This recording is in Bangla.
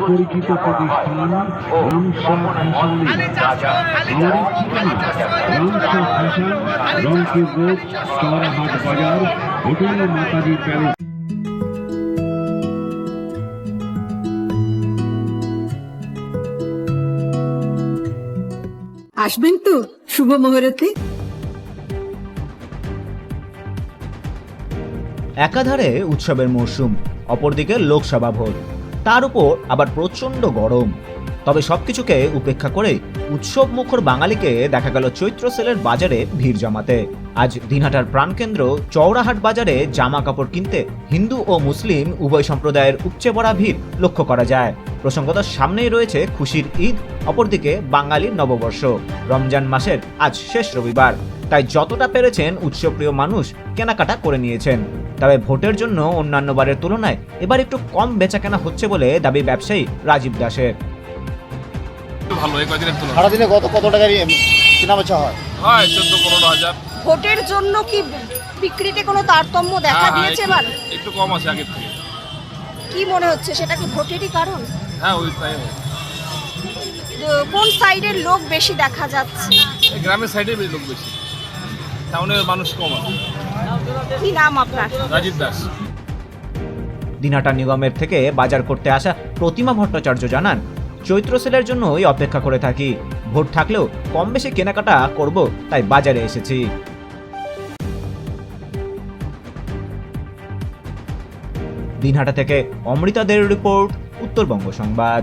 পরিচিত প্রতিষ্ঠান রামসা ফ্যাশন রাজা আমাদের ঠিকানা রামসা ফ্যাশন রংপুর রোড চৌরাহাট বাজার হোটেল মাতাজি প্যালেস আসবেন তো শুভ মুহূর্তে একাধারে উৎসবের মরশুম, অপরদিকে লোকসভা ভোট। তার উপর আবার প্রচণ্ড গরম। তবে সবকিছুকে উপেক্ষা করে উৎসব মুখর বাঙালিকে দেখা গেল চৈত্র সেলের বাজারে ভিড় জমাতে। আজ দিনহাটার প্রাণকেন্দ্র চৌরাহাট বাজারে জামা কাপড় কিনতে হিন্দু ও মুসলিম উভয় সম্প্রদায়ের উপচে পড়া ভিড় লক্ষ্য করা যায়। প্রসঙ্গত সামনেই রয়েছে খুশির ঈদ, অপরদিকে বাঙালির নববর্ষ। রমজান মাসের আজ শেষ রবিবার। তাই যতটা পেরেছেন উৎসবপ্রিয় মানুষ কেনাকাটা করে নিয়েছেন। তবে ভোটের জন্য অন্যান্য বারের তুলনায় এবার একটু কম বেচাকেনা হচ্ছে বলে দাবি ব্যবসায়ী রাজীব দাসের। ভালো এই কদিনের তুলনায় সারাদিনে কত কত টাকার হয়? হয় চোদ্দ পনেরো হাজার। ভোটের জন্য কি বিক্রিতে কোনো তারতম্য দেখা হ্যাঁ, হ্যাঁ, দিয়েছে একটু- এবার? একটু কম আছে আগের থেকে। কি মনে হচ্ছে সেটা কি ভোটেরই কারণ? হ্যাঁ ওই তাই। হয়। আহ, কোন সাইডের লোক বেশি দেখা যাচ্ছে? এই গ্রামের সাইডে লোক বেশি। টাউনের মানুষ কম আছে। কি নাম আপনার? রাজীব দাস। দিনহাটা নিগমের থেকে বাজার করতে আসা প্রতিমা ভট্টাচার্য জানান চৈত্র সেলের জন্যই অপেক্ষা করে থাকি। ভোট থাকলেও কম বেশি কেনাকাটা করব তাই বাজারে এসেছি। দিনহাটা থেকে অমৃতাদের রিপোর্ট উত্তরবঙ্গ সংবাদ।